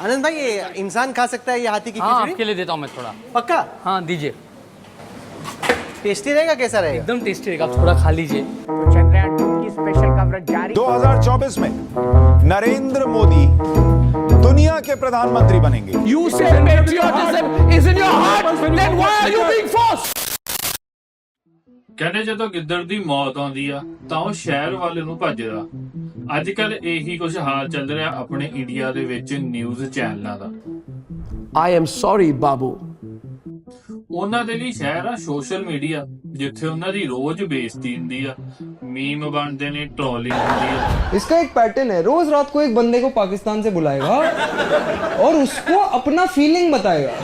आनंद भाई ये इंसान खा सकता है ये हाथी की हाँ खिचड़ी? आपके लिए देता हूँ मैं थोड़ा। पक्का? हाँ दीजिए। टेस्टी रहेगा कैसा रहेगा? एकदम टेस्टी रहेगा आप थोड़ा खा लीजिए। तो चंद्रयान टू की स्पेशल कवरेज जारी 2024 में नरेंद्र मोदी दुनिया के प्रधानमंत्री बनेंगे। You say patriotism is in your heart, then why are you being forced? ਕਹਿੰਦੇ ਜਦੋਂ ਗਿੱਦੜ ਦੀ ਮੌਤ ਆਉਂਦੀ ਆ ਤਾਂ ਉਹ ਸ਼ਹਿਰ ਵੱਲ ਨੂੰ ਭੱਜਦਾ ਅੱਜ ਕੱਲ ਇਹੀ ਕੁਝ ਹਾਲ ਚੱਲ ਰਿਹਾ ਆਪਣੇ ਇੰਡੀਆ ਦੇ ਵਿੱਚ ਨਿਊਜ਼ ਚੈਨਲਾਂ ਦਾ I am sorry, Babu. ਉਹਨਾਂ ਦੇ ਲਈ ਸ਼ਹਿਰ ਆ ਸੋਸ਼ਲ ਮੀਡੀਆ ਜਿੱਥੇ ਉਹਨਾਂ ਦੀ ਰੋਜ਼ ਬੇਇੱਜ਼ਤੀ ਹੁੰਦੀ ਆ ਮੀਮ ਬਣਦੇ ਨੇ ਟ੍ਰੋਲਿੰਗ ਹੁੰਦੀ ਆ इसका एक पैटर्न है रोज रात को एक बंदे को पाकिस्तान से बुलाएगा और उसको अपना फीलिंग बताएगा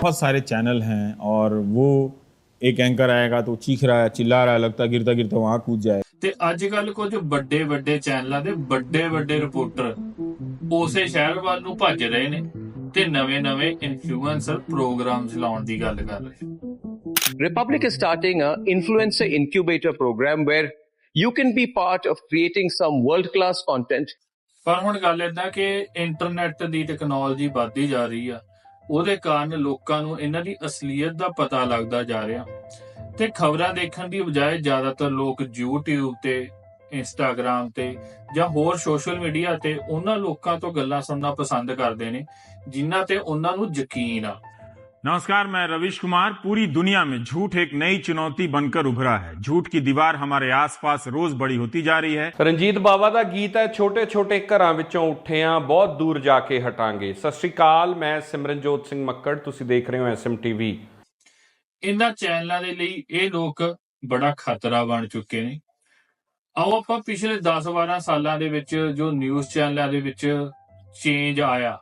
बहुत सारे चैनल हैं और वो एक एंकर आएगा तो चीख रहा है चिल्ला रहा है लगता है गिरता गिरता वहां कूद जाए ਤੇ ਅੱਜ ਕੱਲ ਕੁਝ ਵੱਡੇ ਵੱਡੇ ਚੈਨਲਾਂ ਦੇ ਵੱਡੇ ਵੱਡੇ ਰਿਪੋਰਟਰ ਉਸੇ ਸ਼ਹਿਰ ਵੱਲ ਨੂੰ ਭੱਜ ਰਹੇ ਨੇ ਤੇ ਨਵੇਂ ਨਵੇਂ ਇਨਫਲੂਐਂਸਰ ਪ੍ਰੋਗਰਾਮ ਚਲਾਉਣ ਦੀ ਗੱਲ ਕਰ ਰਹੇ Republic is starting a influencer incubator program where you can be part of creating some world class content ਪਰ ਹੁਣ ਗੱਲ ਏਦਾਂ ਕਿ ਇੰਟਰਨੈਟ ਦੀ ਟੈਕਨੋਲੋਜੀ ਵੱਧਦੀ ਜਾ ਰਹੀ ਆ ਉਹਦੇ ਕਾਰਨ ਲੋਕਾਂ ਨੂੰ ਇਹਨਾਂ ਦੀ ਅਸਲੀਅਤ ਦਾ ਪਤਾ ਲੱਗਦਾ ਜਾ ਰਿਹਾ। ਤੇ ਖਬਰਾਂ ਦੇਖਣ ਦੀ ਬਜਾਏ ਜ਼ਿਆਦਾਤਰ ਲੋਕ YouTube ਤੇ, Instagram ਤੇ ਜਾਂ ਹੋਰ ਸੋਸ਼ਲ ਮੀਡੀਆ ਤੇ ਉਹਨਾਂ ਲੋਕਾਂ ਤੋਂ ਗੱਲਾਂ ਸੁਣਨਾ ਪਸੰਦ ਕਰਦੇ ਨੇ, ਜਿਨ੍ਹਾਂ ਤੇ ਉਹਨਾਂ ਨੂੰ ਯਕੀਨ ਆ। नमस्कार मैं रविश कुमार पूरी दुनिया में झूठ एक नई चुनौती बनकर उभरा है झूठ की दीवार हमारे आसपास रोज बड़ी होती जा रही है ਰਣਜੀਤ ਬਾਵਾ ਦਾ ਗੀਤ ਹੈ ਛੋਟੇ ਛੋਟੇ ਘਰਾਂ ਵਿੱਚੋਂ ਉੱਠੇ ਆ ਬਹੁਤ ਦੂਰ ਜਾ ਕੇ ਹਟਾਂਗੇ ਸਤਿ ਸ਼੍ਰੀ ਅਕਾਲ ਮੈਂ ਸਿਮਰਨਜੋਤ ਸਿੰਘ ਮੱਕੜ ਤੁਸੀਂ ਦੇਖ ਰਹੇ ਹੋ ਐਸਐਮ ਟੀਵੀ ਇਹਨਾਂ ਚੈਨਲਾਂ ਦੇ ਲਈ ਇਹ ਲੋਕ ਬੜਾ ਖਤਰਾ ਬਣ ਚੁੱਕੇ ਨੇ ਆਓ ਆਪਾਂ ਪਿਛਲੇ 10-12 ਸਾਲਾਂ ਦੇ ਵਿੱਚ ਜੋ ਨਿਊਜ਼ ਚੈਨਲਾਂ ਦੇ ਵਿੱਚ ਚੇਂਜ ਆਇਆ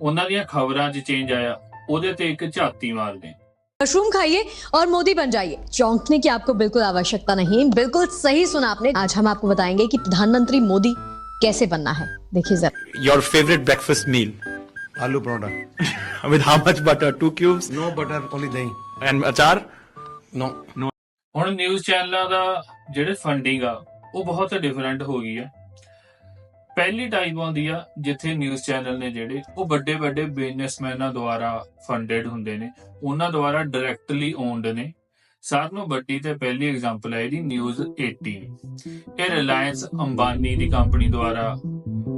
ਉਹਨਾਂ ਦੀਆਂ ਖਬਰਾਂ 'ਚ ਚੇਂਜ ਆਇਆ ਉਹਦੇ ਤੇ ਇੱਕ ਝਾਤੀ ਮਾਰਦੇ ਹਾਂ। मशरूम खाइए और मोदी बन जाइए चौंकने की आपको बिल्कुल आवश्यकता नहीं बिल्कुल सही सुना आपने आज हम आपको बताएंगे कि प्रधानमंत्री मोदी कैसे बनना है देखिए जरा Your favorite breakfast meal aloo paratha with how much butter? Two cubes no butter only dahi and achar? No ਹੁਣ ਨਿਊਜ਼ ਚੈਨਲਾਂ ਦਾ ਜਿਹੜੇ ਫੰਡਿੰਗ ਆ ਉਹ ਬਹੁਤ ਡਿਫਰੈਂਟ ਹੋ ਗਈ ਆ ਪਹਿਲੀ ਟਾਈਪ ਆਉਂਦੀ ਆ, ਜਿੱਥੇ ਨਿਊਜ਼ ਚੈਨਲ ਨੇ ਜਿਹੜੇ, ਉਹ ਵੱਡੇ ਵੱਡੇ ਬਿਜ਼ਨਸਮੈਨਾਂ ਦੁਆਰਾ ਫੰਡਡ ਹੁੰਦੇ ਨੇ। ਉਹਨਾਂ ਦੁਆਰਾ ਡਾਇਰੈਕਟਲੀ ਓਨਡ ਨੇ। ਸਾਰਿਆਂ ਨੂੰ ਵੱਡੀ ਤੇ ਪਹਿਲੀ ਐਗਜ਼ਾਮਪਲ ਹੈ ਇਹਦੀ ਨਿਊਜ਼ 18 ਇਹ ਰਿਲਾਇੰਸ ਅੰਬਾਨੀ ਦੀ ਕੰਪਨੀ ਦੁਆਰਾ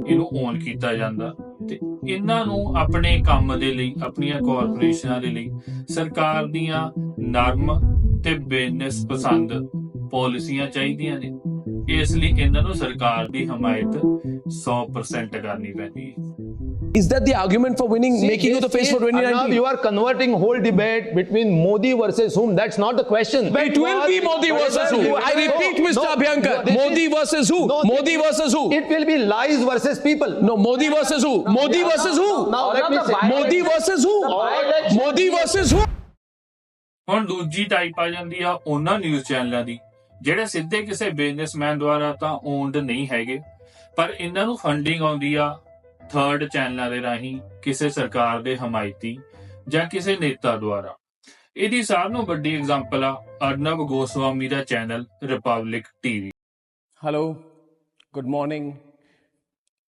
ਇਹਨੂੰ ਓਨ ਕੀਤਾ ਜਾਂਦਾ। ਤੇ ਇਹਨਾਂ ਨੂੰ ਆਪਣੇ ਕੰਮ ਦੇ ਲਈ, ਆਪਣੀਆਂ ਕਾਰਪੋਰੇਸ਼ਨਾਂ ਦੇ ਲਈ ਸਰਕਾਰ ਦੀਆਂ ਨਰਮ ਤੇ ਬਿਜ਼ਨਸ ਪਸੰਦ ਪਾਲਿਸੀਆਂ ਚਾਹੀਦੀਆਂ ਨੇ। ਇਸ ਲਈ ਇਹਨਾਂ ਨੂੰ ਸਰਕਾਰ ਦੀ ਹਮਾਇਤ 100% ਕਰਨੀ ਪੈਂਦੀ ਹੈ Is that the argument for winning, making you the face for 2019? you are converting whole debate between Modi versus whom. That's not the question. It will be Modi versus who. I repeat, Mr. Abhyankar. Modi versus who? Modi versus who? It will be lies versus people. No, Modi versus who? Modi versus who? Now let me say. Modi versus who? Modi versus who? ਹੁਣ ਦੂਜੀ type ਆ ਜਾਂਦੀ ਆ ਉਹਨਾਂ news ਚੈਨਲਾਂ ਦੀ ਜਿਹੜੇ ਸਿੱਧੇ ਕਿਸੇ ਬਿਜ਼ਨਸਮੈਨ ਦੁਆਰਾ ਤਾਂ ਓਨਡ ਨਹੀਂ ਹੈਗੇ ਪਰ ਇਹਨਾਂ ਨੂੰ ਫੰਡਿੰਗ ਆਉਂਦੀ ਆ ਥਰਡ ਚੈਨਲਾਂ ਦੇ ਰਾਹੀਂ ਕਿਸੇ ਸਰਕਾਰ ਦੇ ਹਮਾਇਤੀ ਜਾਂ ਕਿਸੇ ਨੇਤਾ ਦੁਆਰਾ ਇਹਦੀ ਸਾਰਿਆਂ ਨੂੰ ਵੱਡੀ ਐਗਜ਼ਾਮਪਲ ਆ ਅਰਨਬ ਗੋਸਵਾਮੀ ਦਾ channel Republic TV Hello, good morning,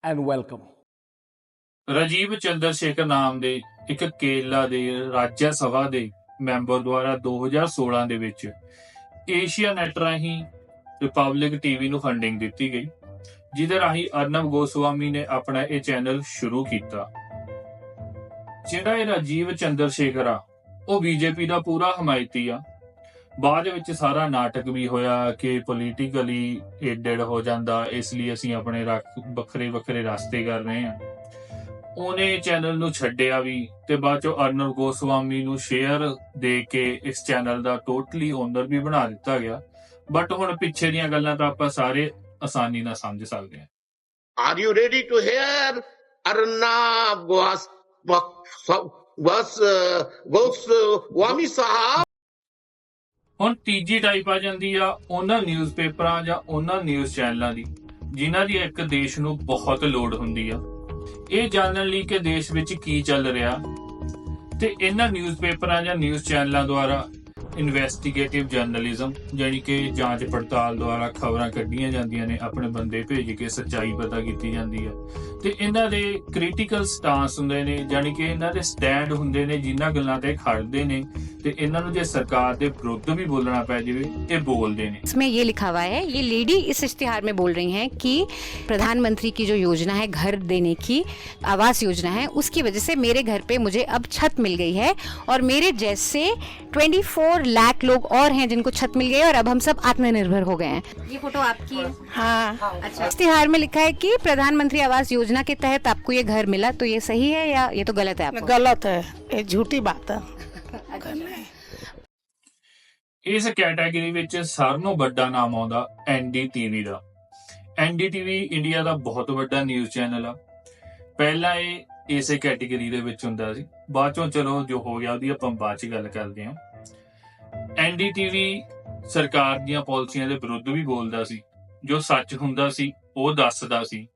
and welcome. Rajeev Chandrasekhar ਨਾਮ ਦੇ ਇੱਕ ਕੇਰਲਾ ਦੇ ਰਾਜ ਸਭਾ ਦੇ ਮੈਂਬਰ ਦੁਆਰਾ 2016 ਦੇ ਵਿੱਚ ਏਸ਼ੀਆ ਨੈਟ ਰਾਹੀਂ ਰਿਪਬਲਿਕ ਟੀਵੀ ਨੂੰ ਫੰਡਿੰਗ ਦਿੱਤੀ ਗਈ, ਜਿਹਦੇ ਰਾਹੀਂ ਅਰਨਬ ਗੋਸਵਾਮੀ ਨੇ ਆਪਣਾ ਇਹ ਚੈਨਲ ਸ਼ੁਰੂ ਕੀਤਾ। ਜਿਹੜਾ ਇਹ ਰਾਜੀਵ ਚੰਦਰ ਸ਼ੇਖਰ ਆ, ਉਹ ਬੀਜੇਪੀ ਦਾ ਪੂਰਾ ਹਮਾਇਤੀ ਆ। ਬਾਅਦ ਵਿੱਚ ਸਾਰਾ ਨਾਟਕ ਵੀ ਹੋਇਆ ਕਿ ਪੋਲੀਟੀਕਲੀ ਏਡਡ ਹੋ ਜਾਂਦਾ, ਇਸ ਲਈ ਅਸੀਂ ਆਪਣੇ ਰੱਖ- ਵੱਖਰੇ ਵੱਖਰੇ ਰਸਤੇ ਕਰ ਰਹੇ ਹਾਂ। ਉਹਨੇ ਚੈਨਲ ਨੂੰ ਛੱਡਿਆ ਵੀ ਤੇ ਬਾਅਦ ਚੋਂ ਅਰਨਬ ਗੋਸਵਾਮੀ ਨੂੰ ਸ਼ੇਅਰ ਦੇ ਕੇ ਇਸ ਚੈਨਲ ਦਾ ਟੋਟਲੀ ਓਨਰ ਵੀ ਬਣਾ ਦਿੱਤਾ ਗਿਆ। ਬਟ ਹੁਣ ਪਿੱਛੇ ਦੀਆਂ ਗੱਲਾਂ ਤਾਂ ਆਪਾਂ ਸਾਰੇ ਆਸਾਨੀ ਨਾਲ ਸਮਝ ਸਕਦੇ ਹਾਂ। You ready to hear? Arnab Gos Gos Gos Wami Sahab? ਹੁਣ ਤੀਜੀ ਟਾਈਪ ਆ ਜਾਂਦੀ ਆ ਉਹਨਾਂ ਨਿਊਜ਼ਪੇਪਰਾਂ ਜਾਂ ਉਹਨਾਂ ਨਿਊਜ਼ ਚੈਨਲਾਂ ਦੀ ਜਿਨ੍ਹਾਂ ਦੀ ਇੱਕ ਦੇਸ਼ ਨੂੰ ਬਹੁਤ ਲੋੜ ਹੁੰਦੀ ਆ। ਇਹ ਜਾਣਨ ਲਈ ਕਿ ਦੇਸ਼ ਵਿੱਚ ਕੀ ਚੱਲ ਰਿਹਾ ਤੇ ਇਹਨਾਂ ਨਿਊਜ਼ਪੇਪਰਾਂ ਜਾਂ ਨਿਊਜ਼ ਚੈਨਲਾਂ ਦੁਆਰਾ ਇਨਵੈਸਟੀਗੇਟਿਵ ਜਰਨਲਿਜ਼ਮ ਯਾਨੀ ਕਿ ਜਾਂਚ ਪੜਤਾਲ ਦੁਆਰਾ ਖਬਰਾਂ ਕੱਢੀਆਂ ਜਾਂਦੀਆਂ ਨੇ, ਆਪਣੇ ਬੰਦੇ ਭੇਜ ਕੇ ਸੱਚਾਈ ਪਤਾ ਕੀਤੀ ਜਾਂਦੀ ਹੈ। ਤੇ ਇਹਨਾਂ ਦੇ ਕ੍ਰਿਟੀਕਲ ਸਟਾਂਸ ਹੁੰਦੇ ਨੇ ਯਾਨੀ ਕਿ ਇਹਨਾਂ ਦੇ ਸਟੈਂਡ ਹੁੰਦੇ ਨੇ ਜਿਨ੍ਹਾਂ ਗੱਲਾਂ ਤੇ ਖੜਦੇ ਨੇ ਤੇ ਇਹਨਾਂ ਨੂੰ ਜੇ ਸਰਕਾਰ ਦੇ ਵਿਰੁੱਧ ਵੀ ਬੋਲਣਾ ਪੈ ਜਾਵੇ ਇਹ ਬੋਲਦੇ ਨੇ इसमें ये लिखा हुआ है ये लेडी इस इश्तिहार में बोल रही हैं कि प्रधानमंत्री की जो योजना है घर देने की आवास योजना है उसकी वजह से मेरे घर पे मुझे अब छत मिल गई है और मेरे जैसे 24 लाख लोग और हैं जिनको छत मिल गई है और अब हम सब आत्मनिर्भर हो गए हैं ये फोटो आपकी है हाँ अच्छा इश्तिहार में लिखा है कि प्रधानमंत्री आवास योजना के तहत आपको ये घर मिला तो ये सही है या ये तो गलत है आपको गलत है ये झूठी बात है ਇਸ ਕੈਟਾਗਰੀ ਵਿੱਚ ਸਾਰਿਆਂ ਨੂੰ ਵੱਡਾ ਨਾਮ ਆਉਂਦਾ ਐਨਡੀਟੀਵੀ ਦਾ ਐਨਡੀਟੀਵੀ ਇੰਡੀਆ ਦਾ ਬਹੁਤ ਵੱਡਾ ਨਿਊਜ਼ ਚੈਨਲ ਆ ਪਹਿਲਾਂ ਇਹ ਇਸੇ ਕੈਟਾਗਰੀ ਦੇ ਵਿੱਚ ਹੁੰਦਾ ਸੀ ਬਾਅਦ ਚੋਂ ਚਲੋ ਜੋ ਹੋ ਗਿਆ ਉਹਦੀ ਆਪਾਂ ਬਾਅਦ ਚ ਗੱਲ ਕਰਦੇ ਹਾਂ ਐਨਡੀਟੀਵੀ ਸਰਕਾਰ ਦੀਆਂ ਪਾਲਿਸੀਆਂ ਦੇ ਵਿਰੁੱਧ ਵੀ ਬੋਲਦਾ ਸੀ ਜੋ ਸੱਚ ਹੁੰਦਾ ਸੀ ਉਹ ਦੱਸਦਾ ਸੀ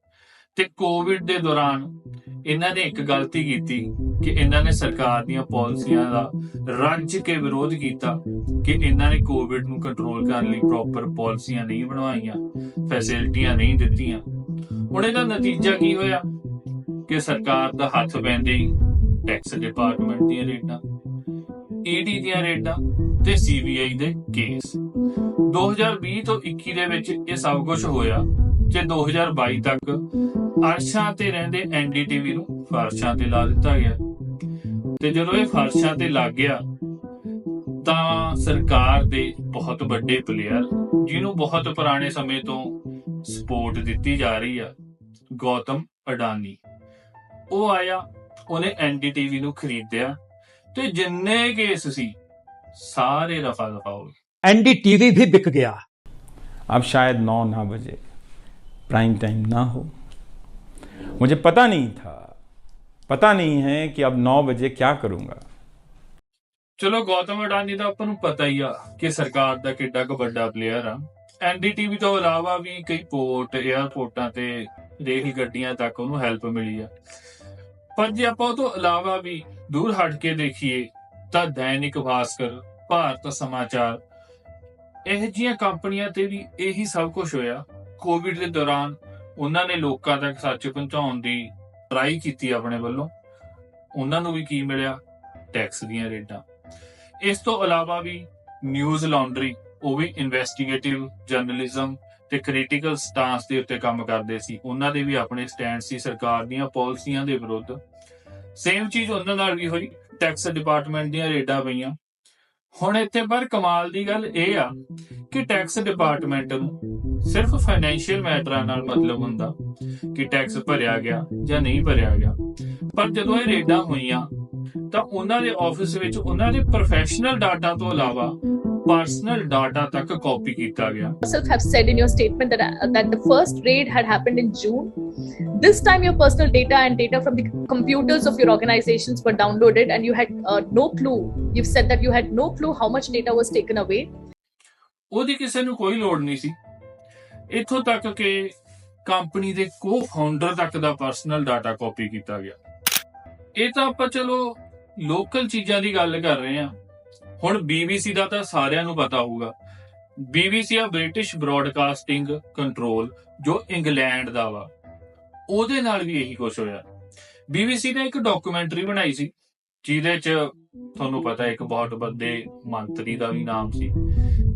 ਤੇ ਕੋਵਿਡ ਦੇ ਦੌਰਾਨ ਇਹਨਾਂ ਨੇ ਇੱਕ ਗਲਤੀ ਕੀਤੀ ਕਿ ਇਹਨਾਂ ਨੇ ਸਰਕਾਰ ਦੀਆਂ ਪਾਲਿਸੀਆਂ ਦਾ ਰੱਜ ਕੇ ਵਿਰੋਧ ਕੀਤਾ ਕਿ ਇਹਨਾਂ ਨੇ ਕੋਵਿਡ ਨੂੰ ਕੰਟਰੋਲ ਕਰਨ ਲਈ ਪ੍ਰੋਪਰ ਪਾਲਿਸੀਆਂ ਨਹੀਂ ਬਣਵਾਈਆਂ ਫੈਸਿਲਿਟੀਆਂ ਨਹੀਂ ਦਿੱਤੀਆਂ। ਹੁਣ ਇਹਦਾ ਨਤੀਜਾ ਕੀ ਹੋਇਆ? ਕਿ ਸਰਕਾਰ ਦਾ ਹੱਥ ਪੈਂਦੇ ਹੀ ਟੈਕਸ ਡਿਪਾਰਟਮੈਂਟ ਦੀਆਂ ਰੇਟਾਂ ਈਡੀ ਦੀਆਂ ਰੇਡਾਂ ਤੇ ਸੀਬੀਆਈ ਦੇ ਕੇਸ 2020 ਤੋਂ 21 ਦੇ ਵਿੱਚ ਇਹ ਸਭ ਕੁਝ ਹੋਇਆ ਤੇ 2022 ਤੱਕ ਅਰਸ਼ਾਂ ਤੇ ਰਹਿੰਦੇ ਐਨਡੀਟੀਵੀ ਨੂੰ ਫਰਸ਼ਾਂ ਤੇ ਲਾ ਦਿੱਤਾ ਗਿਆ ਤੇ ਜਦੋਂ ਇਹ ਫਰਸ਼ਾਂ ਤੇ ਲੱਗ ਗਿਆ ਤਾਂ ਸਰਕਾਰ ਦੇ ਬਹੁਤ ਵੱਡੇ ਪਲੇਅਰ ਜਿਹਨੂੰ ਬਹੁਤ ਪੁਰਾਣੇ ਸਮੇਂ ਤੋਂ ਸਪੋਰਟ ਦਿੱਤੀ ਜਾ ਰਹੀ ਆ ਗੌਤਮ ਅਡਾਨੀ ਉਹ ਆਇਆ ਉਹਨੇ ਐਨਡੀਟੀਵੀ ਨੂੰ ਖਰੀਦਿਆ ਤੇ ਜਿੰਨੇ ਕੇਸ ਸੀ ਸਾਰੇ ਰਫਾ ਦਫਾ ਹੋ ਗਏ एनडीटीवी भी बिक गया अब शायद नौ ना बजे प्राइम टाइम ना हो मुझे पता नहीं था। ਪਤਾ ਨਹੀਂ ਹੈ ਕਿ ਅਬ 9 ਵਜੇ ਕੀ ਕਰੂੰਗਾ ਚਲੋ ਗੌਤਮ ਅਡਾਨੀ ਦਾ ਆਪਾਂ ਨੂੰ ਪਤਾ ਹੀ ਆ ਕਿ ਸਰਕਾਰ ਦਾ ਕਿੱਡਾ ਕੁ ਵੱਡਾ ਪਲੇਅਰ ਆ ਐਨਡੀਟੀਵੀ ਤੋਂ ਇਲਾਵਾ ਵੀ ਕਈ ਪੋਰਟ 에ਅਰਪੋਰਟਾਂ ਤੇ ਰੇਲ ਗੱਡੀਆਂ ਤੱਕ ਉਹਨੂੰ ਹੈਲਪ ਮਿਲੀ ਆ ਪਰ ਜੇ ਆਪਾਂ ਉਹ ਤੋਂ ਇਲਾਵਾ ਵੀ ਦੂਰ ਹਟ ਕੇ ਦੇਖੀਏ ਤਾਂ ਦੈਨਿਕ ਭਾਸਕਰ ਭਾਰਤ ਸਮਾਚਾਰ ਇਹ ਜੀਆਂ ਕੰਪਨੀਆਂ ਤੇ ਵੀ ਇਹੀ ਸਭ ਕੁਝ ਹੋਇਆ ਕੋਵਿਡ ਦੇ ਦੌਰਾਨ ਉਹਨਾਂ ਨੇ ਲੋਕਾਂ ਤੱਕ ਸੱਚ ਪਹੁੰਚਾਉਣ ਦੀ ਟਰਾਈ ਕੀਤੀ ਆਪਣੇ ਵੱਲੋਂ। ਉਹਨਾਂ ਨੂੰ ਵੀ ਕੀ ਮਿਲਿਆ? ਟੈਕਸ ਦੀਆਂ ਰੇਟਾਂ ਇਸ ਤੋਂ ਇਲਾਵਾ ਵੀ ਨਿਊਜ਼ ਲਾਂਡਰੀ ਉਹ ਵੀ ਇਨਵੈਸਟੀਗੇਟਿਵ ਜਰਨਲਿਜ਼ਮ ਤੇ ਕ੍ਰਿਟੀਕਲ ਸਟਾਂਸ ਦੇ ਉੱਤੇ ਕੰਮ ਕਰਦੇ ਸੀ। ਉਹਨਾਂ ਦੇ ਵੀ ਆਪਣੇ ਸਟੈਂਡ ਸੀ, ਸਰਕਾਰ ਦੀਆਂ ਪਾਲਿਸੀਆਂ ਦੇ ਵਿਰੁੱਧ। ਸੇਮ ਚੀਜ਼ ਉਹਨਾਂ ਨਾਲ ਵੀ ਹੋਈ। ਟੈਕਸ ਡਿਪਾਰਟਮੈਂਟ ਦੀਆਂ ਰੇਡਾਂ ਪਈਆਂ। ਹੁਣ ਇੱਥੇ ਪਰ ਕਮਾਲ ਦੀ ਗੱਲ ਇਹ ਆ ਕਿ ਟੈਕਸ ਡਿਪਾਰਟਮੈਂਟ ਨੂੰ ਸਿਰਫ ਫਾਈਨੈਂਸ਼ੀਅਲ ਮੈਟਰਾਂ ਨਾਲ ਮਤਲਬ ਹੁੰਦਾ ਕਿ ਟੈਕਸ ਭਰਿਆ ਗਿਆ ਜਾਂ ਨਹੀਂ ਭਰਿਆ ਗਿਆ ਪਰ ਜਦੋਂ ਇਹ ਰੇਡਾਂ ਹੋਈਆਂ ਤਾਂ ਉਹਨਾਂ ਦੇ ਆਫਿਸ ਵਿੱਚ ਉਹਨਾਂ ਦੇ ਪ੍ਰੋਫੈਸ਼ਨਲ ਡਾਟਾ ਤੋਂ ਇਲਾਵਾ ਪਰਸਨਲ ਡਾਟਾ ਤੱਕ ਕਾਪੀ ਕੀਤਾ ਗਿਆ yourself have said in your statement that uh, that the first raid had happened in June. This time, your personal data and data from the computers of your organizations were downloaded, and you had uh, no clue. You've said that you had no clue how much data was taken away. ਉਹਦੀ ਕਿਸੇ ਨੂੰ ਕੋਈ ਲੋੜ ਨਹੀਂ ਸੀ ਇੱਥੋਂ ਤੱਕ ਕਿ company ਦੇ ਕੋ-ਫਾਊਂਡਰ ਤੱਕ ਦਾ ਪਰਸਨਲ ਡਾਟਾ ਕਾਪੀ ਕੀਤਾ ਗਿਆ। ਇਹ ਤਾਂ ਆਪਾਂ ਚਲੋ ਲੋਕਲ ਚੀਜ਼ਾਂ ਦੀ ਗੱਲ ਕਰ ਰਹੇ ਹਾਂ। ਹੁਣ BBC ਦਾ ਤਾਂ ਸਾਰਿਆਂ ਨੂੰ ਪਤਾ ਹੋਊਗਾ। BBC ਆ ਬ੍ਰਿਟਿਸ਼ ਬ੍ਰਾਡਕਾਸਟਿੰਗ ਕੰਟਰੋਲ ਜੋ ਇੰਗਲੈਂਡ ਦਾ ਵਾ। ਉਹਦੇ ਨਾਲ ਵੀ ਇਹੀ ਕੁਝ ਹੋਇਆ। BBC ਨੇ ਇੱਕ ਡਾਕੂਮੈਂਟਰੀ ਬਣਾਈ ਸੀ, ਜਿਹਦੇ 'ਚ ਤੁਹਾਨੂੰ ਪਤਾ ਇੱਕ ਬਹੁਤ ਵੱਡੇ ਮੰਤਰੀ ਦਾ ਵੀ ਨਾਮ ਸੀ।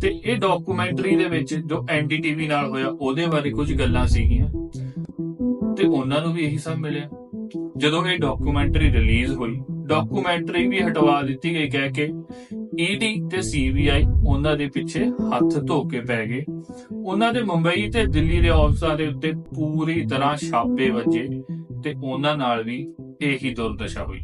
ਤੇ ਇਹ ਡਾਕੂਮੈਂਟਰੀ ਦੇ ਵਿੱਚ ਜੋ ਐਨਡੀਟੀਵੀ ਨਾਲ ਹੋਇਆ, ਉਹਦੇ ਬਾਰੇ ਕੁਝ ਗੱਲਾਂ ਸੀਗੀਆਂ। ਤੇ ਉਹਨਾਂ ਨੂੰ ਵੀ ਇਹੀ ਸਭ ਮਿਲਿਆ। ਜਦੋਂ ਇਹ ਡਾਕੂਮੈਂਟਰੀ ਰਿਲੀਜ਼ ਹੋਈ ਡਾਕੂਮੈਂਟਰੀ ਵੀ ਹਟਵਾ ਦਿੱਤੀ ਗਈ ਕਹਿ ਕੇ ਈਡੀ ਤੇ ਸੀਬੀਆਈ ਉਹਨਾਂ ਦੇ ਪਿੱਛੇ ਹੱਥ ਧੋ ਕੇ ਪੈ ਗਏ। ਉਹਨਾਂ ਦੇ ਮੁੰਬਈ ਤੇ ਦਿੱਲੀ ਦੇ ਆਫਿਸਾਂ ਦੇ ਉੱਤੇ ਪੂਰੀ ਤਰ੍ਹਾਂ ਛਾਪੇ ਵੱਜੇ ਤੇ ਉਹਨਾਂ ਨਾਲ ਵੀ ਇਹੀ ਦੁਰਦਸ਼ਾ ਹੋਈ।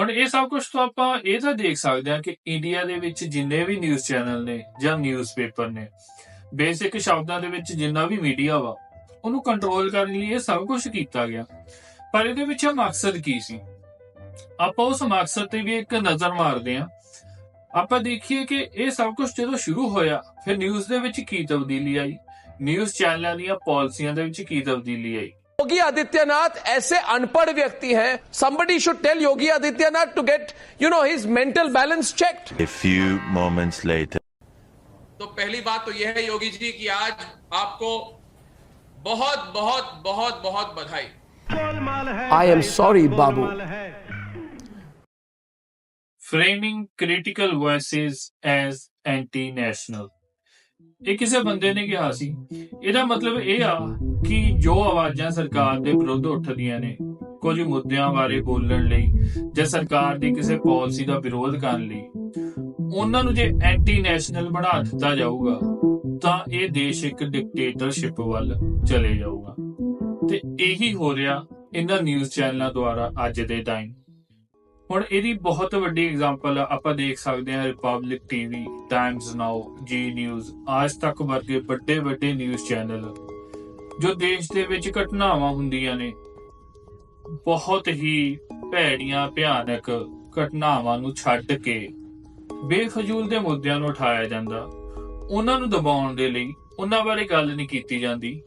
ਹੁਣ ਇਹ ਸਭ ਕੁਝ ਤੋਂ ਆਪਾਂ ਇਹ ਤਾਂ ਦੇਖ ਸਕਦੇ ਹਾਂ ਕਿ ਇੰਡੀਆ ਦੇ ਵਿੱਚ ਜਿੰਨੇ ਵੀ ਨਿਊਜ਼ ਚੈਨਲ ਨੇ ਜਾਂ ਨਿਊਜ਼ਪੇਪਰ ਨੇ ਬੇਸਿਕ ਸ਼ਬਦਾਂ ਦੇ ਵਿੱਚ ਜਿੰਨਾ ਵੀ ਮੀਡੀਆ ਵਾ, ਉਹਨੂੰ ਕੰਟਰੋਲ ਕਰਨ ਲਈ ਇਹ ਸਭ ਕੁਝ ਕੀਤਾ ਗਿਆ। ਪਰ ਇਹਦੇ ਵਿੱਚ ਮਕਸਦ ਕੀ ਸੀ? ਆਪਾਂ ਉਸ ਮਕਸਦ ਤੇ ਵੀ ਇੱਕ ਨਜ਼ਰ ਮਾਰਦੇ ਹਾਂ। ਆਪਾਂ ਦੇਖੀਏ ਕਿ ਇਹ ਸਭ ਕੁਝ ਜਦੋਂ ਸ਼ੁਰੂ ਹੋਇਆ, ਫਿਰ ਨਿਊਜ਼ ਦੇ ਵਿੱਚ ਕੀ ਤਬਦੀਲੀ ਆਈ? ਨਿਊਜ਼ ਚੈਨਲਾਂ ਦੀਆਂ ਪਾਲਿਸੀਆਂ ਦੇ ਵਿੱਚ ਕੀ ਤਬਦੀਲੀ ਆਈ? योगी आदित्यनाथ ऐसे अनपढ़ व्यक्ति हैं somebody should tell Yogi Adityanath to get you know his mental balance checked A few moments later. तो पहली बात तो यह है योगी जी कि आज आपको बहुत बहुत बहुत बहुत बधाई I am sorry, Babu. Framing critical voices as anti national ਇਹ ਕਿਸੇ ਬੰਦੇ ਨੇ ਕਿਹਾ ਸੀ ਇਹਦਾ ਮਤਲਬ ਇਹ ਆ ਕਿ ਜੋ ਆਵਾਜ਼ਾਂ ਸਰਕਾਰ ਦੇ ਵਿਰੁੱਧ ਉੱਠਦੀਆਂ ਨੇ, ਕੁਝ ਮੁੱਦਿਆਂ ਬਾਰੇ ਬੋਲਣ ਲਈ ਜਾਂ ਸਰਕਾਰ ਦੀ ਕਿਸੇ ਪਾਲਿਸੀ ਦਾ ਵਿਰੋਧ ਕਰਨ ਲਈ, ਉਹਨਾਂ ਨੂੰ ਜੇ ਐਂਟੀ ਨੈਸ਼ਨਲ ਬਣਾ ਦਿੱਤਾ ਜਾਊਗਾ, ਤਾਂ ਇਹ ਦੇਸ਼ ਇੱਕ ਡਿਕਟੇਟਰਸ਼ਿਪ ਵੱਲ ਚਲੇ ਜਾਊਗਾ। ਤੇ ਇਹੀ ਹੋ ਰਿਹਾ ਇਹਨਾਂ ਨਿਊਜ਼ ਚੈਨਲਾਂ ਦੁਆਰਾ ਅੱਜ ਦੇ ਟਾਈਮ ਹੁਣ ਇਹਦੀ ਬਹੁਤ ਵੱਡੀ ਐਗਜ਼ਾਮਪਲ ਆਪਾਂ ਦੇਖ ਸਕਦੇ ਹਾਂ ਰਿਪਬਲਿਕ ਟੀਵੀ ਟਾਈਮਜ਼ ਨਾਓ ਜੀ ਨਿਊਜ਼ ਆਜ ਤੱਕ ਵਰਗੇ ਵੱਡੇ ਵੱਡੇ ਨਿਊਜ਼ ਚੈਨਲ ਜੋ ਦੇਸ਼ ਦੇ ਵਿੱਚ ਘਟਨਾਵਾਂ ਹੁੰਦੀਆਂ ਨੇ ਬਹੁਤ ਹੀ ਭੈੜੀਆਂ ਭਿਆਨਕ ਘਟਨਾਵਾਂ ਨੂੰ ਛੱਡ ਕੇ ਬੇਫਜ਼ੂਲ ਦੇ ਮੁੱਦਿਆਂ ਨੂੰ ਉਠਾਇਆ ਜਾਂਦਾ ਉਹਨਾਂ ਨੂੰ ਦਬਾਉਣ ਦੇ ਲਈ ਉਹਨਾਂ ਬਾਰੇ ਗੱਲ ਨਹੀਂ ਕੀਤੀ ਜਾਂਦੀ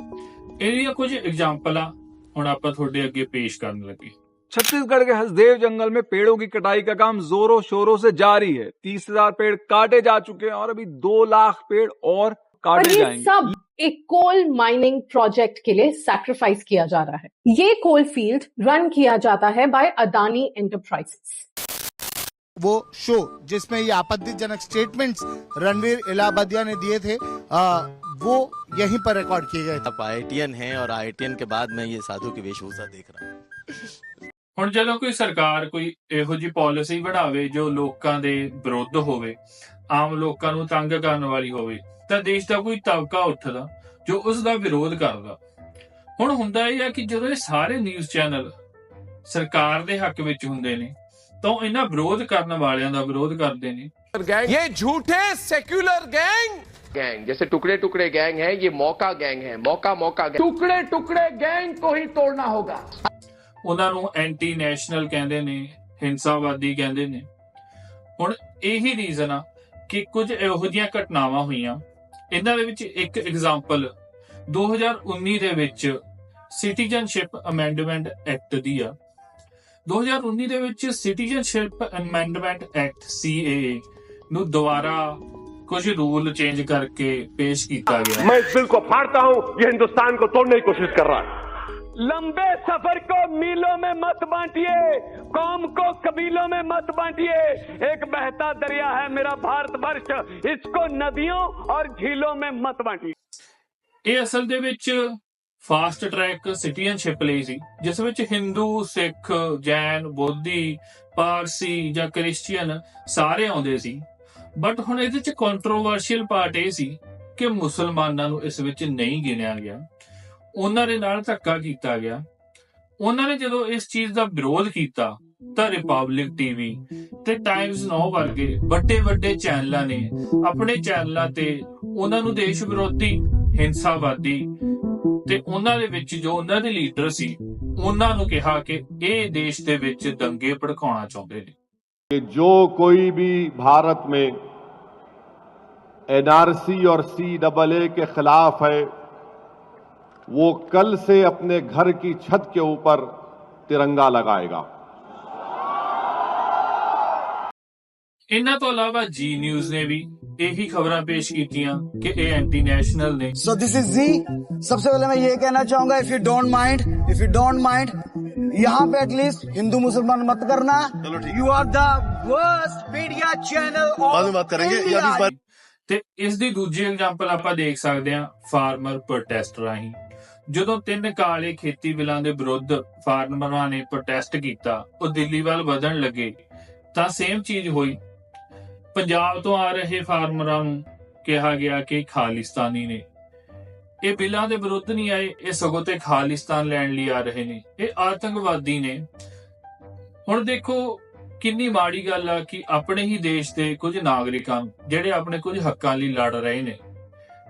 ਇਹਦੀਆਂ ਕੁਝ ਐਗਜ਼ਾਮਪਲਾਂ ਹੁਣ ਆਪਾਂ ਤੁਹਾਡੇ ਅੱਗੇ ਪੇਸ਼ ਕਰਨ ਲੱਗੇ छत्तीसगढ़ के हसदेव जंगल में पेड़ों की कटाई का काम जोरों शोरों से जारी है तीस हजार पेड़ काटे जा चुके हैं और अभी दो लाख पेड़ और और काटे ये जाएंगे सब एक कोल माइनिंग प्रोजेक्ट के लिए सैक्रिफाइस किया जा रहा है ये कोल फील्ड रन किया जाता है बाय अदानी एंटरप्राइजेस वो शो जिसमें ये आपत्तिजनक स्टेटमेंट्स रणवीर इलाहाबादिया ने दिए थे आ, वो यहीं पर रिकॉर्ड किए गए आप आईटीएन हैं और आईटीएन के बाद मैं ये साधु की वेशभूषा देख रहा हूँ ਹੁਣ ਜਦੋਂ ਕੋਈ ਸਰਕਾਰ ਕੋਈ ਇਹੋ ਜੀ ਪਾਲਿਸੀ ਬਣਾਵੇ ਜੋ ਲੋਕਾਂ ਦੇ ਵਿਰੁੱਧ ਹੋਵੇ ਆਮ ਲੋਕਾਂ ਨੂੰ ਤੰਗ ਕਰਨ ਵਾਲੀ ਹੋਵੇ ਤਾਂ ਦੇਸ਼ ਦਾ ਕੋਈ ਤਬਕਾ ਉੱਠਦਾ ਜੋ ਉਸ ਦਾ ਵਿਰੋਧ ਕਰਦਾ ਹੁਣ ਹੁੰਦਾ ਇਹ ਆ ਕਿ ਜਦੋਂ ਇਹ ਸਾਰੇ ਨਿਊਜ਼ ਚੈਨਲ ਸਰਕਾਰ ਦੇ ਹੱਕ ਵਿੱਚ ਹੁੰਦੇ ਨੇ ਤਾਂ ਉਹ ਇਹਨਾਂ ਵਿਰੋਧ ਕਰਨ ਵਾਲਿਆਂ ਦਾ ਵਿਰੋਧ ਕਰਦੇ ਨੇ गैंग ये झूठे सेक्युलर गैंग गैंग जैसे टुकड़े टुकड़े गैंग है ये मौका गैंग है मौका मौका गैंग टुकड़े टुकड़े गैंग को ही तोड़ना होगा ਉਹਨਾਂ ਨੂੰ ਐਂਟੀ ਨੈਸ਼ਨਲ ਕਹਿੰਦੇ ਨੇ ਹਿੰਸਾਵਾਦੀ ਕਹਿੰਦੇ ਨੇ ਹੁਣ ਇਹੀ ਰੀਜ਼ਨ ਆ ਕਿ ਕੁਝ ਇਹੋ ਜੀਆਂ ਘਟਨਾਵਾਂ ਹੋਈਆਂ। ਇਹਨਾਂ ਦੇ ਵਿੱਚ ਇੱਕ ਐਗਜ਼ਾਮਪਲ 2019 ਦੇ ਵਿੱਚ ਸਿਟੀਜ਼ਨਸ਼ਿਪ ਅਮੈਂਡਮੈਂਟ ਐਕਟ ਦੀ ਆ। 2019 ਦੇ ਵਿੱਚ ਸਿਟੀਜ਼ਨਸ਼ਿਪ ਅਮੈਂਡਮੈਂਟ ਐਕਟ ਸੀਏਏ ਨੂੰ ਦੁਬਾਰਾ ਕੁਝ ਰੂਲ ਚੇਂਜ ਕਰਕੇ ਪੇਸ਼ ਕੀਤਾ ਗਿਆ। ਮੈਂ ਇਸ ਬਿੱਲ ਨੂੰ ਪਾੜਤਾ ਹੂੰ, ਇਹ ਹਿੰਦੁਸਤਾਨ ਨੂੰ ਤੋੜਨ ਦੀ ਕੋਸ਼ਿਸ਼ ਕਰ ਰਹਾ ਹੈ। लंबे सफर को मीलों में मत बांटिए कौम को कबीलों में मत बांटिए एक बहता दरिया है मेरा भारतवर्ष इसको नदियों और झीलों में मत बांटिए ਇਹ ਅਸਲ ਦੇ ਵਿੱਚ ਫਾਸਟ ਟਰੈਕ ਸਿਟੀਜ਼ਨਸ਼ਿਪ ਲਈ ਸੀ ਜਿਸ ਵਿੱਚ ਹਿੰਦੂ ਸਿੱਖ ਜੈਨ ਬੋਧੀ ਪਾਰਸੀ ਜਾਂ ਕ੍ਰਿਸਚੀਅਨ ਸਾਰੇ ਆਉਂਦੇ ਸੀ ਬਟ ਹੁਣ ਇਹਦੇ ਵਿੱਚ ਕੰਟਰੋਵਰਸ਼ੀਅਲ ਪਾਰਟ ਇਹ ਸੀ ਕਿ ਮੁਸਲਮਾਨਾਂ ਨੂੰ ਇਸ ਵਿੱਚ ਨਹੀਂ ਗਿਣਿਆ ਗਿਆ ਉਹਨਾਂ ਦੇ ਨਾਲ ਧੱਕਾ ਕੀਤਾ ਗਿਆ ਉਹਨਾਂ ਨੇ ਜਦੋਂ ਇਸ ਚੀਜ਼ ਦਾ ਵਿਰੋਧ ਕੀਤਾ ਤਾਂ ਰਿਪਬਲਿਕ ਟੀਵੀ ਤੇ ਟਾਈਮਜ਼ ਨਾਓ ਵਰਗੇ ਵੱਡੇ ਵੱਡੇ ਚੈਨਲਾਂ ਨੇ ਆਪਣੇ ਚੈਨਲਾਂ ਤੇ ਉਹਨਾਂ ਨੂੰ ਦੇਸ਼ ਵਿਰੋਧੀ ਹਿੰਸਾਵਾਦੀ ਤੇ ਉਹਨਾਂ ਦੇ ਵਿੱਚ ਜੋ ਉਹਨਾਂ ਦੇ ਲੀਡਰ ਸੀ ਉਹਨਾਂ ਨੂੰ ਕਿਹਾ ਕਿ ਇਹ ਦੇਸ਼ ਦੇ ਵਿੱਚ ਦੰਗੇ ਭੜਕਾਉਣਾ ਚਾਹੁੰਦੇ ਨੇ कि जो कोई भी भारत में एनआरसी और सी डबल ए के खिलाफ है वो कल से अपने घर की छत के ऊपर तिरंगा लगाएगा ਇਹਨਾਂ ਤੋਂ ਇਲਾਵਾ ਜੀ ਨਿਊਜ਼ ਨੇ ਵੀ ਇਹੀ ਖਬਰਾਂ ਪੇਸ਼ ਕੀਤੀਆਂ ਕਿ ਇਹ ਐਂਟੀ ਨੈਸ਼ਨਲ ਨੇ सो दिस इज जी सबसे पहले मैं ये कहना चाहूंगा if you don't mind if you don't mind यहाँ पे एटलीस्ट हिंदू मुसलमान मत करना you are the worst media channel बाद में बात करेंगे या भी इस बार ਤੇ ਇਸ ਦੀ ਦੂਜੀ ਐਗਜ਼ਾਮਪਲ ਆਪਾਂ ਦੇਖ ਸਕਦੇ ਹਾਂ ਫਾਰਮਰ ਪ੍ਰੋਟੈਸਟ ਰਾਹੀਂ ਜਦੋਂ ਤਿੰਨ ਕਾਲੇ ਖੇਤੀ ਬਿੱਲਾਂ ਦੇ ਵਿਰੁੱਧ ਫਾਰਮਰਾਂ ਨੇ ਪ੍ਰੋਟੈਸਟ ਕੀਤਾ, ਉਹ ਦਿੱਲੀ ਵੱਲ ਵਧਣ ਲੱਗੇ, ਤਾਂ ਸੇਮ ਚੀਜ਼ ਹੋਈ। ਪੰਜਾਬ ਤੋਂ ਆ ਰਹੇ ਫਾਰਮਰਾਂ ਨੂੰ ਕਿਹਾ ਗਿਆ ਕਿ ਖਾਲਿਸਤਾਨੀ ਨੇ। ਇਹ ਬਿੱਲਾਂ ਦੇ ਵਿਰੁੱਧ ਨਹੀਂ ਆਏ, ਇਹ ਸਗੋਂ ਤੇ ਖਾਲਿਸਤਾਨ ਲੈਣ ਲਈ ਆ ਰਹੇ ਨੇ। ਇਹ ਆਤੰਕਵਾਦੀ ਨੇ। ਹੁਣ ਦੇਖੋ, ਕਿੰਨੀ ਮਾੜੀ ਗੱਲ ਆ ਕਿ ਆਪਣੇ ਹੀ ਦੇਸ਼ ਦੇ ਕੁਝ ਨਾਗਰਿਕਾਂ, ਜਿਹੜੇ ਆਪਣੇ ਕੁਝ ਹੱਕਾਂ ਲਈ ਲੜ ਰਹੇ ਨੇ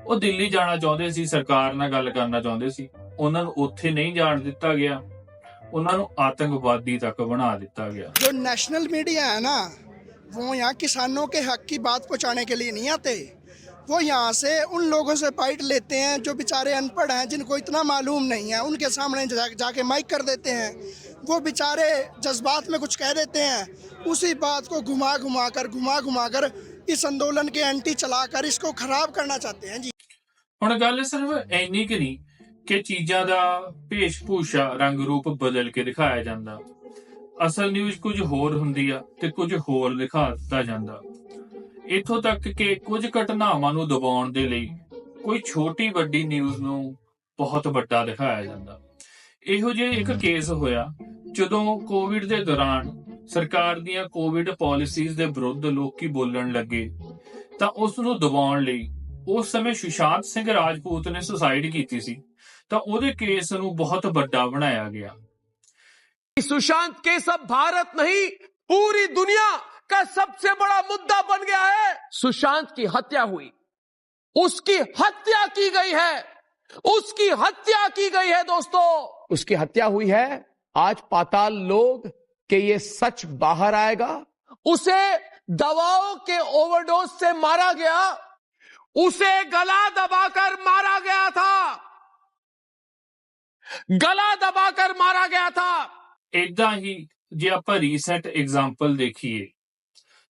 ਉਹ ਦਿੱਲੀ ਜਾਣਾ ਚਾਹੁੰਦੇ ਸੀ ਸਰਕਾਰ ਨਾਲ ਗੱਲ ਕਰਨਾ ਚਾਹੁੰਦੇ ਸੀ ਉਹਨਾਂ ਨੂੰ ਉੱਥੇ ਨਹੀਂ ਜਾਣ ਦਿੱਤਾ ਗਿਆ ਉਹਨਾਂ ਨੂੰ ਆਤੰਕਵਾਦੀ ਤੱਕ ਬਣਾ ਦਿੱਤਾ ਗਿਆ जो नेशनल मीडिया है ना वो यहाँ किसानों के हक की बात पहुँचाने के लिए नहीं आते वो यहाँ से उन लोगों से बाइट लेते हैं जो बेचारे अनपढ़ हैं जिनको इतना मालूम नहीं है उनके सामने जा, जाके माइक कर देते हैं वो बेचारे जज्बात में कुछ कह देते हैं उसी बात को घुमा घुमा कर घुमा घुमा कर इस आंदोलन के एंटी चलाकर इसको खराब करना चाहते हैं जी ਹੁਣ ਗੱਲ ਸਿਰਫ ਇੰਨੀ ਕਿ ਨਹੀਂ ਕਿ ਚੀਜ਼ਾਂ ਦਾ ਭੇਸ਼ ਭੂਸ਼ਾ ਰੰਗ ਰੂਪ ਬਦਲ ਕੇ ਦਿਖਾਇਆ ਜਾਂਦਾ। ਅਸਲ ਨਿਊਜ਼ ਕੁਝ ਹੋਰ ਹੁੰਦੀ ਆ ਤੇ ਕੁਝ ਹੋਰ ਦਿਖਾ ਦਿੱਤਾ ਜਾਂਦਾ। ਇਥੋਂ ਤੱਕ ਕਿ ਕੁਝ ਘਟਨਾਵਾਂ ਨੂੰ ਦਬਾਉਣ ਦੇ ਲਈ ਕੋਈ ਛੋਟੀ ਵੱਡੀ ਨਿਊਜ਼ ਨੂੰ ਬਹੁਤ ਵੱਡਾ ਦਿਖਾਇਆ ਜਾਂਦਾ। ਇਹੋ ਜਿਹਾ ਇੱਕ ਕੇਸ ਹੋਇਆ ਜਦੋਂ ਕੋਵਿਡ ਦੇ ਦੌਰਾਨ ਸਰਕਾਰ ਦੀਆਂ ਕੋਵਿਡ ਪਾਲਿਸੀਜ਼ ਦੇ ਵਿਰੁੱਧ ਲੋਕੀ ਬੋਲਣ ਲੱਗੇ ਤਾਂ ਉਸ ਨੂੰ ਦਬਾਉਣ ਲਈ ਉਸ ਸਮੇਂ ਸੁਸ਼ਾਂਤ ਸਿੰਘ ਰਾਜਪੂਤ ਨੇ ਸੁਸਾਈਡ ਕੀਤੀ ਸੀ ਤਾਂ ਉਹਦੇ ਕੇਸ ਨੂੰ ਬਹੁਤ ਵੱਡਾ ਬਣਾਇਆ ਗਿਆ सुशांत केस अब भारत नहीं पूरी दुनिया का सबसे बड़ा मुद्दा बन गया है सुशांत की हत्या हुई उसकी हत्या की गई है उसकी हत्या की गई है दोस्तों उसकी हत्या हुई है आज पाताल लोग के ये सच बाहर आएगा उसे दवाओं के ओवरडोज से मारा गया उसे गला दबाकर मारा गया था गला दबाकर मारा गया था ਇਦਾਂ ਹੀ ਜੇ ਆਪਾਂ ਰੀਸੈਂਟ ਐਗਜ਼ਾਮਪਲ ਦੇਖੀਏ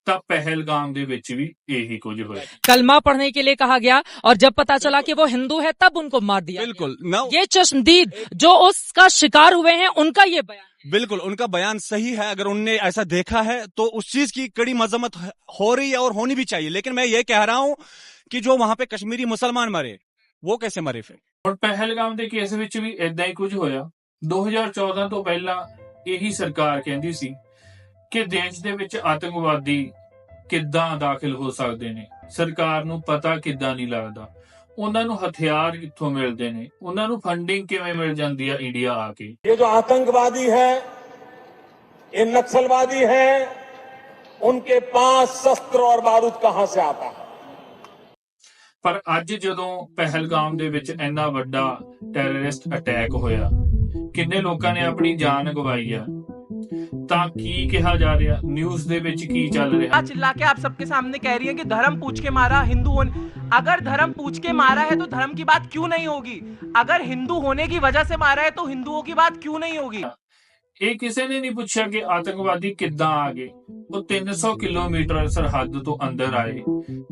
ਤਾਂ ਪਹਿਲਗਾਮ ਦੇ ਵਿੱਚ ਵੀ ਇਹੀ ਕੁਝ ਹੋਇਆ कलमा पढ़ने के लिए कहा गया और जब पता चला कि वो हिंदू है तब उनको मार दिया बिल्कुल ये चश्मदीद जो उसका शिकार हुए हैं उनका ये बयान बिल्कुल उनका बयान सही है अगर उनने ऐसा देखा है तो उस चीज की कड़ी मजम्मत हो रही है और होनी भी चाहिए लेकिन मैं ये कह रहा हूं कि जो वहां पे कश्मीरी मुसलमान मरे वो कैसे मरे फिर ਹੁਣ ਪਹਿਲਗਾਮ ਦੇ ਕੇਸ ਵਿੱਚ ਵੀ ਇਦਾਂ ਹੀ ਕੁਝ ਹੋਇਆ 2014 ਤੋਂ ਪਹਿਲਾਂ ਇਹੀ ਸਰਕਾਰ ਕਹਿੰਦੀ ਸੀ ਕਿ ਦੇਸ਼ ਦੇ ਵਿੱਚ ਆਤੰਕਵਾਦੀ ਕਿੱਦਾਂ ਦਾਖਲ ਹੋ ਸਕਦੇ ਨੇ ਸਰਕਾਰ ਨੂੰ ਪਤਾ ਕਿੱਦਾਂ ਨਹੀਂ ਲੱਗਦਾ ਉਹਨਾਂ ਨੂੰ ਹਥਿਆਰ ਕਿੱਥੋਂ ਮਿਲਦੇ ਨੇ ਉਹਨਾਂ ਨੂੰ ਫੰਡਿੰਗ ਕਿਵੇਂ ਮਿਲ ਜਾਂਦੀ ਆ ਇੰਡੀਆ ਆ ਕੇ ये जो आतंकवादी है ये नक्सलवादी है उनके पास शस्त्र और बारूद कहां से आता है ਪਰ ਅੱਜ ਜਦੋਂ ਪਹਿਲਗਾਮ ਦੇ ਵਿੱਚ ਇੰਨਾ ਵੱਡਾ ਟੈਰਰਿਸਟ ਅਟੈਕ ਹੋਇਆ ਕਿੰਨੇ ਲੋਕਾਂ ਨੇ ਆਪਣੀ ਜਾਨ ਗਵਾਈ ਆ ਤਾਂ ਕੀ ਕਿਹਾ ਜਾ ਰਿਹਾ ਨਿਊਜ਼ ਦੇ ਵਿੱਚ ਕੀ ਚੱਲ ਰਿਹਾ चिल्ला के आप सबके सामने कह रही है कि धर्म पूछ के मारा हिंदू होने अगर धर्म पूछ के मारा है तो धर्म की बात क्यों नहीं होगी अगर हिंदू होने की वजह से मारा है तो हिंदुओं की बात क्यों नहीं होगी ਇਹ ਕਿਸੇ ਨੇ ਨਹੀਂ ਪੁੱਛਿਆ ਕਿ ਆਤੰਕਵਾਦੀ ਕਿੱਦਾਂ ਆ ਗਏ। ਉਹ 300 ਕਿਲੋਮੀਟਰ ਸਰਹੱਦ ਤੋਂ ਅੰਦਰ ਆਏ,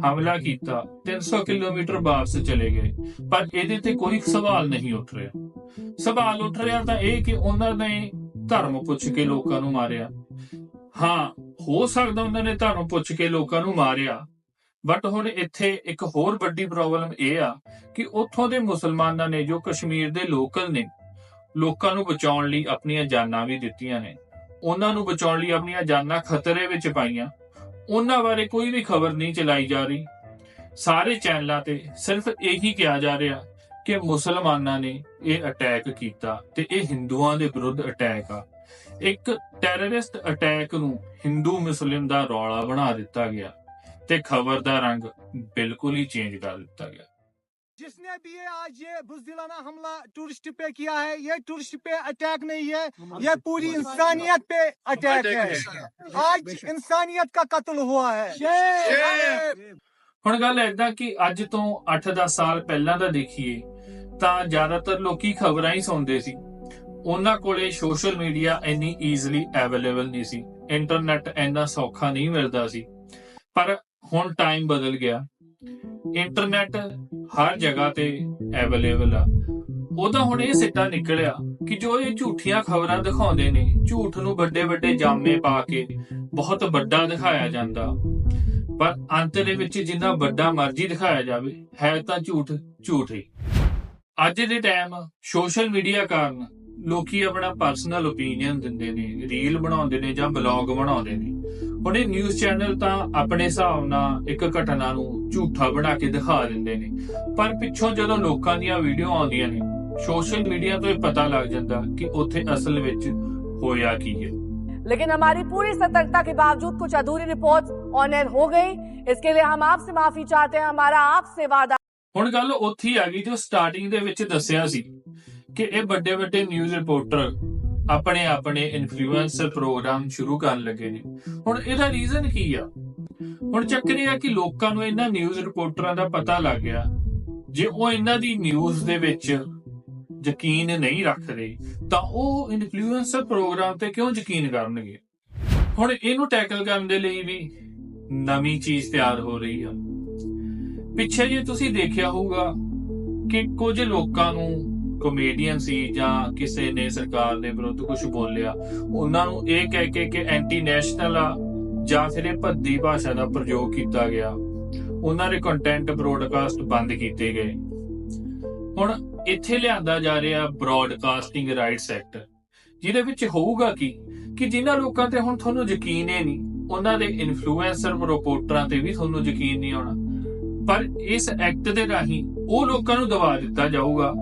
ਹਮਲਾ ਕੀਤਾ 300 ਕਿਲੋਮੀਟਰ ਵਾਪਸ ਚਲੇ ਗਏ, ਪਰ ਇਹਦੇ ਤੇ ਕੋਈ ਸਵਾਲ ਨਹੀਂ ਉੱਠ ਰਿਹਾ। ਸਵਾਲ ਉੱਠ ਰਿਹਾ ਤਾਂ ਇਹ ਕਿ ਉਹਨਾਂ ਨੇ ਧਰਮ ਪੁੱਛ ਕੇ ਲੋਕਾਂ ਨੂੰ ਮਾਰਿਆ। ਹਾਂ, ਹੋ ਸਕਦਾ ਉਹਨਾਂ ਨੇ ਧਰਮ ਪੁੱਛ ਕੇ ਲੋਕਾਂ ਨੂੰ ਮਾਰਿਆ, ਬਟ ਹੁਣ ਇੱਥੇ ਇੱਕ ਹੋਰ ਵੱਡੀ ਪ੍ਰੋਬਲਮ ਇਹ ਆ ਕਿ ਉੱਥੋਂ ਦੇ ਮੁਸਲਮਾਨਾਂ ਨੇ ਜੋ ਕਸ਼ਮੀਰ ਦੇ ਲੋਕਲ ਨੇ ਲੋਕਾਂ ਨੂੰ ਬਚਾਉਣ ਲਈ ਆਪਣੀਆਂ ਜਾਨਾਂ ਵੀ ਦਿੱਤੀਆਂ ਨੇ। ਉਹਨਾਂ ਨੂੰ ਬਚਾਉਣ ਲਈ ਆਪਣੀਆਂ ਜਾਨਾਂ ਖਤਰੇ ਵਿੱਚ ਪਾਈਆਂ। ਉਹਨਾਂ ਬਾਰੇ ਕੋਈ ਵੀ ਖਬਰ ਨਹੀਂ ਚਲਾਈ ਜਾ ਰਹੀ। ਸਾਰੇ ਚੈਨਲਾਂ ਤੇ ਸਿਰਫ ਇਹੀ ਕਿਹਾ ਜਾ ਰਿਹਾ ਕਿ ਮੁਸਲਮਾਨਾਂ ਨੇ ਇਹ ਅਟੈਕ ਕੀਤਾ ਤੇ ਇਹ ਹਿੰਦੂਆਂ ਦੇ ਵਿਰੁੱਧ ਅਟੈਕ ਆ। ਇੱਕ ਟੈਰਰਿਸਟ ਅਟੈਕ ਨੂੰ ਹਿੰਦੂ ਮੁਸਲਿਮ ਦਾ ਰੌਲਾ ਬਣਾ ਦਿੱਤਾ ਗਿਆ ਤੇ ਖਬਰ ਦਾ ਰੰਗ ਬਿਲਕੁਲ ਹੀ ਚੇਂਜ ਕਰ ਦਿੱਤਾ ਗਿਆ। जिसने भी ये आज ये बुजदिलाना हमला टूरिस्ट पे किया है ये टूरिस्ट पे अटैक नहीं है ये पूरी इंसानियत पे अटैक है आज इंसानियत का कत्ल हुआ है ਹੁਣ ਗੱਲ ਏਦਾਂ ਕਿ ਅੱਜ ਤੋਂ 8-10 ਸਾਲ ਪਹਿਲਾਂ ਦਾ ਦੇਖੀਏ ਤਾਂ ਜ਼ਿਆਦਾਤਰ ਲੋਕੀ ਖਬਰਾਂ ਹੀ ਸੁਣਦੇ ਸੀ ਉਹਨਾਂ ਕੋਲੇ ਸੋਸ਼ਲ ਮੀਡੀਆ ਇੰਨੀ ਈਜ਼ੀਲੀ ਅਵੇਲੇਬਲ ਨਹੀਂ ਸੀ ਇੰਟਰਨੈਟ ਇੰਨਾ ਸੌਖਾ ਨਹੀਂ ਮਿਲਦਾ ਸੀ ਪਰ ਹੁਣ ਟਾਈਮ ਬਦਲ ਗਿਆ ਇੰਟਰਨੈਟ ਹਰ ਜਗ੍ਹਾ ਤੇ ਅਵੇਲੇਬਲ ਆ। ਉਹਦਾ ਹੁਣ ਇਹ ਸਿੱਟਾ ਨਿਕਲਿਆ ਕਿ ਜੋ ਇਹ ਝੂਠੀਆਂ ਖਬਰਾਂ ਦਿਖਾਉਂਦੇ ਨੇ, ਝੂਠ ਨੂੰ ਵੱਡੇ ਵੱਡੇ ਜਾਮੇ ਪਾ ਕੇ ਬਹੁਤ ਵੱਡਾ ਦਿਖਾਇਆ ਜਾਂਦਾ। ਪਰ ਅੰਤ ਦੇ ਵਿੱਚ ਜਿੰਨਾ ਵੱਡਾ ਮਰਜ਼ੀ ਦਿਖਾਇਆ ਜਾਵੇ, ਹੈ ਤਾਂ ਝੂਠ ਝੂਠ ਹੀ। ਅੱਜ ਦੇ ਟਾਈਮ ਸੋਸ਼ਲ ਮੀਡੀਆ ਕਾਰਨ ਲੋਕੀ ਆਪਣਾ ਪਰਸਨਲ ਓਪੀਨੀਅਨ ਦਿੰਦੇ ਨੇ ਰੀਲ ਬਣਾਉਂਦੇ ਨੇ ਜਾਂ ਬਲੌਗ ਬਣਾਉਂਦੇ ਨੇ ਹੁਣ ਇਹ ਨਿਊਜ਼ ਚੈਨਲ ਤਾਂ ਆਪਣੇ ਹਿਸਾਬ ਨਾਲ ਇੱਕ ਘਟਨਾ ਨੂੰ ਝੂਠਾ ਬਣਾ ਕੇ ਦਿਖਾ ਦਿੰਦੇ ਨੇ ਪਰ ਪਿੱਛੋਂ ਜਦੋਂ ਲੋਕਾਂ ਦੀਆਂ ਵੀਡੀਓ ਆਉਂਦੀਆਂ ਨੇ ਸੋਸ਼ਲ ਮੀਡੀਆ ਤੋਂ ਇਹ ਪਤਾ ਲੱਗ ਜਾਂਦਾ ਕਿ ਉੱਥੇ ਅਸਲ ਵਿੱਚ ਹੋਇਆ ਕੀ ਹੈ लेकिन हमारी पूरी सतर्कता के बावजूद कुछ अधूरी रिपोर्ट ऑन एयर हो गई इसके लिए हम आपसे माफी चाहते हैं हमारा आपसे वादा ਹੁਣ ਗੱਲ ਉੱਥੇ ਹੀ ਆ ਗਈ ਜੋ ਸਟਾਰਟਿੰਗ ਦੇ ਵਿੱਚ ਦੱਸਿਆ ਸੀ ਕਿ ਇਹ ਵੱਡੇ ਵੱਡੇ ਨਿਊਜ਼ ਰਿਪੋਰਟਰ ਆਪਣੇ ਆਪਣੇ ਇਨਫਲੂਐਂਸਰ ਪ੍ਰੋਗਰਾਮ ਸ਼ੁਰੂ ਕਰਨ ਲੱਗੇ ਨੇ। ਹੁਣ ਇਹਦਾ ਰੀਜ਼ਨ ਕੀ ਆ? ਹੁਣ ਚੱਕਰ ਇਹ ਆ ਕਿ ਲੋਕਾਂ ਨੂੰ ਇਹਨਾਂ ਨਿਊਜ਼ ਰਿਪੋਰਟਰਾਂ ਦਾ ਪਤਾ ਲੱਗ ਗਿਆ ਜੇ ਉਹ ਇਹਨਾਂ ਦੀ ਨਿਊਜ਼ ਦੇ ਵਿੱਚ ਯਕੀਨ ਨਹੀਂ ਰੱਖਦੇ ਤਾਂ ਉਹ ਇਨਫਲੂਐਂਸਰ ਪ੍ਰੋਗਰਾਮ ਤੇ ਕਿਉਂ ਯਕੀਨ ਕਰਨਗੇ? ਹੁਣ ਇਹਨੂੰ ਟੈਕਲ ਕਰਨ ਦੇ ਲਈ ਵੀ ਨਵੀਂ ਚੀਜ਼ ਤਿਆਰ ਹੋ ਰਹੀ ਆ। ਪਿੱਛੇ ਜੇ ਤੁਸੀਂ ਦੇਖਿਆ ਹੋਊਗਾ ਕਿ ਕੁਝ ਲੋਕਾਂ ਨੂੰ ਕਮੇਡੀਅਨ ਸੀ ਜਾਂ ਕਿਸੇ ਨੇ ਸਰਕਾਰ ਦੇ ਵਿਰੁੱਧ ਕੁਝ ਬੋਲਿਆ, ਉਹਨਾਂ ਨੂੰ ਇਹ ਕਹਿ ਕੇ ਕਿ ਐਂਟੀ ਨੈਸ਼ਨਲ ਆ ਜਾਂ ਫਿਰ ਇਹ ਭੱਦੀ ਭਾਸ਼ਾ ਦਾ ਪ੍ਰਯੋਗ ਕੀਤਾ ਗਿਆ। ਉਹਨਾਂ ਦੇ ਕੰਟੈਂਟ ਬ੍ਰੋਡਕਾਸਟ ਬੰਦ ਕੀਤੇ ਗਏ। ਹੁਣ ਇੱਥੇ ਲਿਆਂਦਾ ਜਾ ਰਿਹਾ ਬ੍ਰੌਡਕਾਸਟਿੰਗ ਰਾਈਟਸ ਐਕਟ ਜਿਹਦੇ ਵਿੱਚ ਹੋਊਗਾ ਕੀ? ਕਿ ਜਿਨ੍ਹਾਂ ਲੋਕਾਂ ਤੇ ਹੁਣ ਤੁਹਾਨੂੰ ਯਕੀਨ ਹੀ ਨਹੀਂ, ਉਹਨਾਂ ਦੇ ਇਨਫਲੂਐਂਸਰ ਰਿਪੋਰਟਰਾਂ ਤੇ ਵੀ ਤੁਹਾਨੂੰ ਯਕੀਨ ਨਹੀਂ ਆਉਣਾ। ਪਰ ਇਸ ਐਕਟ ਦੇ ਰਾਹੀਂ ਉਹ ਲੋਕਾਂ ਨੂੰ ਦਬਾ ਦਿੱਤਾ ਜਾਊਗਾ।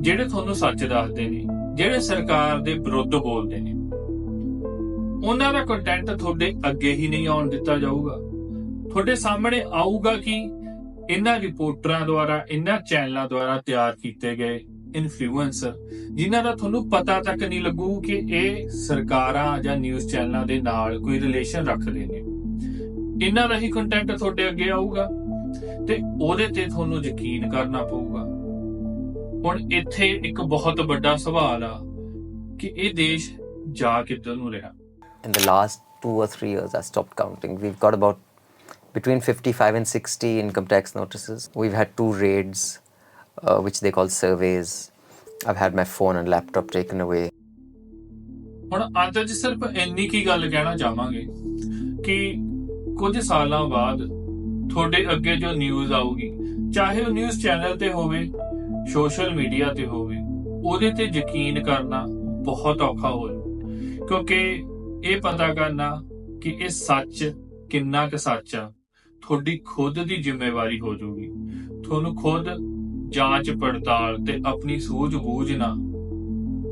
ਜਿਹੜੇ ਤੁਹਾਨੂੰ ਸੱਚ ਦੱਸਦੇ ਨੇ, ਜਿਹੜੇ ਸਰਕਾਰ ਦੇ ਵਿਰੁੱਧ ਬੋਲਦੇ ਨੇ। ਉਹਨਾਂ ਦਾ ਕੰਟੈਂਟ ਤੁਹਾਡੇ ਅੱਗੇ ਹੀ ਨਹੀਂ ਆਉਣ ਦਿੱਤਾ ਜਾਊਗਾ। ਤੁਹਾਡੇ ਸਾਹਮਣੇ ਆਊਗਾ ਕਿ ਇਹਨਾਂ ਰਿਪੋਰਟਰਾਂ ਦੁਆਰਾ, ਇਹਨਾਂ ਚੈਨਲਾਂ ਦੁਆਰਾ ਤਿਆਰ ਕੀਤੇ ਗਏ ਇਨਫਲੂਐਂਸਰ ਜਿਨ੍ਹਾਂ ਦਾ ਤੁਹਾਨੂੰ ਪਤਾ ਤੱਕ ਨਹੀਂ ਲੱਗੂ ਕਿ ਇਹ ਸਰਕਾਰਾਂ ਜਾਂ ਨਿਊਜ਼ ਚੈਨਲਾਂ ਦੇ ਨਾਲ ਕੋਈ ਰਿਲੇਸ਼ਨ ਰੱਖਦੇ ਨੇ। ਇਹਨਾਂ ਦਾ ਹੀ ਕੰਟੈਂਟ ਤੁਹਾਡੇ ਅੱਗੇ ਆਊਗਾ। ਤੇ ਉਹਦੇ ਤੇ ਤੁਹਾਨੂੰ ਯਕੀਨ ਕਰਨਾ ਪਊਗਾ ਹੁਣ ਇੱਥੇ ਇੱਕ ਬਹੁਤ ਵੱਡਾ ਸਵਾਲ ਆ ਕਿ ਇਹ ਦੇਸ਼ ਜਾ ਕਿੱਧਰ ਨੂੰ ਰਿਹਾ in the last two or three years, I stopped counting. We've got about between 55 and 60 income tax notices. We've had two raids, uh, which they call surveys. I've had my phone and laptop taken away. ਹੁਣ ਅੰਤ ਵਿੱਚ ਸਿਰਫ ਇੰਨੀ ਕੀ ਗੱਲ ਕਹਿਣਾ ਚਾਹਾਂਗੇ ਕਿ ਕੁਝ ਸਾਲਾਂ ਬਾਅਦ ਤੁਹਾਡੇ ਅੱਗੇ ਜੋ ਨਿਊਜ਼ ਆਊਗੀ ਚਾਹੇ ਉਹ ਨਿਊਜ਼ ਚੈਨਲ ਤੇ ਹੋਵੇ ਸੋਸ਼ਲ ਮੀਡੀਆ ਤੇ ਹੋਵੇ, ਉਹਦੇ ਤੇ ਯਕੀਨ ਕਰਨਾ ਬਹੁਤ ਔਖਾ ਹੋ ਜਾਊ। ਕਿਉਂਕਿ ਇਹ ਪਤਾ ਕਰਨਾ ਕਿ ਇਹ ਸੱਚ ਕਿੰਨਾ ਕੁ ਸੱਚ ਆ। ਤੁਹਾਡੀ ਖੁਦ ਦੀ ਜ਼ਿੰਮੇਵਾਰੀ ਹੋ ਜਾਊਗੀ। ਤੁਹਾਨੂੰ ਖੁਦ ਜਾਂਚ, ਪੜਤਾਲ ਤੇ ਆਪਣੀ ਸੂਝ-ਬੂਝ ਨਾਲ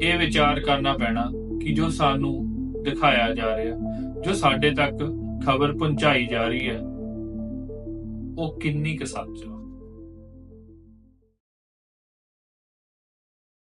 ਇਹ ਵਿਚਾਰ ਕਰਨਾ ਪੈਣਾ ਕਿ ਜੋ ਸਾਨੂੰ ਦਿਖਾਇਆ ਜਾ ਰਿਹਾ, ਜੋ ਸਾਡੇ ਤੱਕ ਖਬਰ ਪਹੁੰਚਾਈ ਜਾ ਰਹੀ ਹੈ, ਉਹ ਕਿੰਨੀ ਕੁ ਸੱਚ ਆ।